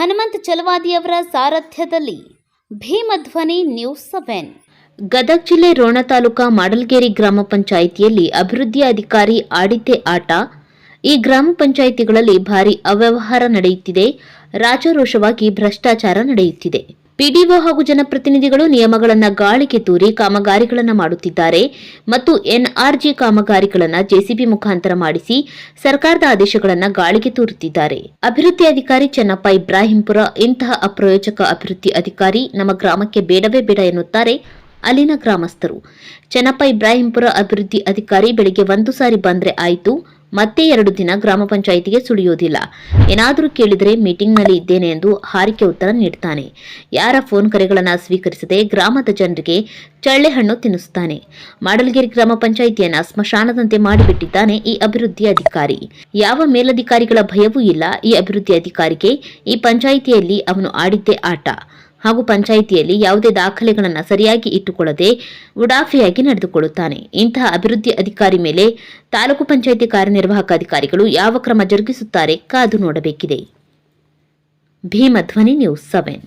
ಹನುಮಂತ್ ಚಲವಾದಿಯವರ ಸಾರಥ್ಯದಲ್ಲಿ Bheemadhwani news seven. Gadag ಜಿಲ್ಲೆ ರೋಣ ತಾಲೂಕಾ ಮಾಡಲ್ಗೇರಿ ಗ್ರಾಮ ಪಂಚಾಯಿತಿಯಲ್ಲಿ ಅಭಿವೃದ್ಧಿ ಅಧಿಕಾರಿ ಆಡಿತೆ ಆಟ. ಈ ಗ್ರಾಮ ಪಂಚಾಯಿತಿಗಳಲ್ಲಿ ಭಾರಿ ಅವ್ಯವಹಾರ ನಡೆಯುತ್ತಿದೆ. ರಾಜಾರೋಷವಾಗಿ ಭ್ರಷ್ಟಾಚಾರ ನಡೆಯುತ್ತಿದೆ. ಪಿಡಿಒ ಹಾಗೂ ಜನಪ್ರತಿನಿಧಿಗಳು ನಿಯಮಗಳನ್ನು ಗಾಳಿಗೆ ತೂರಿ ಕಾಮಗಾರಿಗಳನ್ನು ಮಾಡುತ್ತಿದ್ದಾರೆ ಮತ್ತು ಎನ್ಆರ್ಜಿ ಕಾಮಗಾರಿಗಳನ್ನು ಜೆಸಿಬಿ ಮುಖಾಂತರ ಮಾಡಿಸಿ ಸರ್ಕಾರದ ಆದೇಶಗಳನ್ನು ಗಾಳಿಗೆ ತೂರುತ್ತಿದ್ದಾರೆ. ಅಭಿವೃದ್ಧಿ ಅಧಿಕಾರಿ ಚೆನ್ನಪ್ಪ ಇಬ್ರಾಹಿಂಪುರ, ಇಂತಹ ಅಪ್ರಯೋಜಕ ಅಭಿವೃದ್ಧಿ ಅಧಿಕಾರಿ ನಮ್ಮ ಗ್ರಾಮಕ್ಕೆ ಬೇಡವೇ ಬೇಡ ಎನ್ನುತ್ತಾರೆ ಅಲ್ಲಿನ ಗ್ರಾಮಸ್ಥರು. ಚೆನ್ನಪ್ಪ ಇಬ್ರಾಹಿಂಪುರ ಅಭಿವೃದ್ಧಿ ಅಧಿಕಾರಿ ಬೆಳಿಗ್ಗೆ ಒಂದು ಸಾರಿ ಬಂದ್ರೆ ಆಯಿತು. ಮತ್ತೆ ಎರಡು ದಿನ ಗ್ರಾಮ ಪಂಚಾಯಿತಿಗೆ ಸುಳಿಯುವುದಿಲ್ಲ. ಏನಾದರೂ ಕೇಳಿದರೆ ಮೀಟಿಂಗ್ನಲ್ಲಿ ಇದ್ದೇನೆ ಎಂದು ಹಾರಿಕೆ ಉತ್ತರ ನೀಡ್ತಾನೆ. ಯಾರ ಫೋನ್ ಕರೆಗಳನ್ನು ಸ್ವೀಕರಿಸದೆ ಗ್ರಾಮದ ಜನರಿಗೆ ಚಳ್ಳೆಹಣ್ಣು ತಿನ್ನಿಸುತ್ತಾನೆ. ಮಾಡಲಗಿರಿ ಗ್ರಾಮ ಪಂಚಾಯಿತಿಯನ್ನ ಸ್ಮಶಾನದಂತೆ ಮಾಡಿಬಿಟ್ಟಿದ್ದಾನೆ ಈ ಅಭಿವೃದ್ಧಿ ಅಧಿಕಾರಿ. ಯಾವ ಮೇಲಧಿಕಾರಿಗಳ ಭಯವೂ ಇಲ್ಲ ಈ ಅಭಿವೃದ್ಧಿ ಅಧಿಕಾರಿಗೆ. ಈ ಪಂಚಾಯಿತಿಯಲ್ಲಿ ಅವನು ಆಡಿದ್ದೇ ಆಟ. ಹಾಗೂ ಪಂಚಾಯಿತಿಯಲ್ಲಿ ಯಾವುದೇ ದಾಖಲೆಗಳನ್ನು ಸರಿಯಾಗಿ ಇಟ್ಟುಕೊಳ್ಳದೆ ಉಡಾಫೆಯಾಗಿ ನಡೆದುಕೊಳ್ಳುತ್ತಾನೆ. ಇಂತಹ ಅಭಿವೃದ್ಧಿ ಅಧಿಕಾರಿ ಮೇಲೆ ತಾಲೂಕು ಪಂಚಾಯಿತಿ ಕಾರ್ಯನಿರ್ವಾಹಕ ಅಧಿಕಾರಿಗಳು ಯಾವ ಕ್ರಮ ಜರುಗಿಸುತ್ತಾರೆ ಕಾದು ನೋಡಬೇಕಿದೆ. Bheemadhwani news seven.